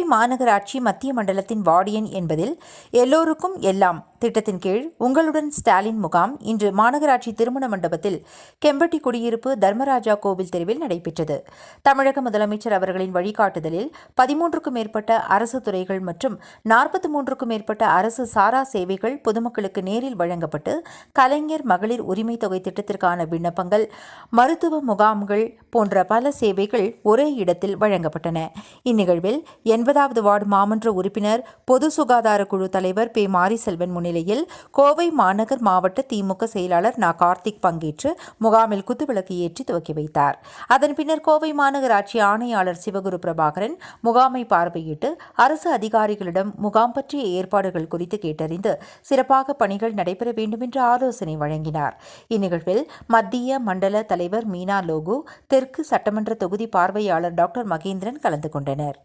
கோவை மாநகராட்சி மத்திய மண்டலத்தின் வார்டியன் என்பதில் எல்லோருக்கும் எல்லாம் திட்டத்தின் கீழ் உங்களுடன் ஸ்டாலின் முகாம் இன்று மாநகராட்சி திருமண மண்டபத்தில் கெம்பட்டி குடியிருப்பு தர்மராஜா கோவில் தெருவில் நடைபெற்றது. தமிழக முதலமைச்சர் அவர்களின் வழிகாட்டுதலில் பதிமூன்றுக்கும் மேற்பட்ட அரசு துறைகள் மற்றும் நாற்பத்தி மூன்றுக்கும் மேற்பட்ட அரசு சாரா சேவைகள் பொதுமக்களுக்கு நேரில் வழங்கப்பட்டு கலைஞர் மகளிர் உரிமை தொகை திட்டத்திற்கான விண்ணப்பங்கள் மருத்துவ முகாம்கள் போன்ற பல சேவைகள் ஒரே இடத்தில் வழங்கப்பட்டன. இந்நிகழ்வில் எண்பதாவது வார்டு மாமன்ற உறுப்பினர் பொது சுகாதார குழு தலைவர் பே மாரிசெல்வன் முன்னிலையில் கோவை மாநகர் மாவட்ட திமுக செயலாளர் நா. கார்த்திக் பங்கேற்று முகாமில் குத்துவிளக்கு ஏற்றி துவக்கி வைத்தார். அதன் பின்னர் கோவை மாநகராட்சி ஆணையாளர் சிவகுரு பிரபாகரன் முகாமை பார்வையிட்டு அரசு அதிகாரிகளிடம் முகாம் பற்றிய ஏற்பாடுகள் குறித்து கேட்டறிந்து சிறப்பாக பணிகள் நடைபெற வேண்டும் என்று ஆலோசனை வழங்கினார். இந்நிகழ்வில் மத்திய மண்டல தலைவர் மீனா லோகு தெற்கு சட்டமன்ற தொகுதி பார்வையாளர் டாக்டர் மகேந்திரன் கலந்து கொண்டனர்.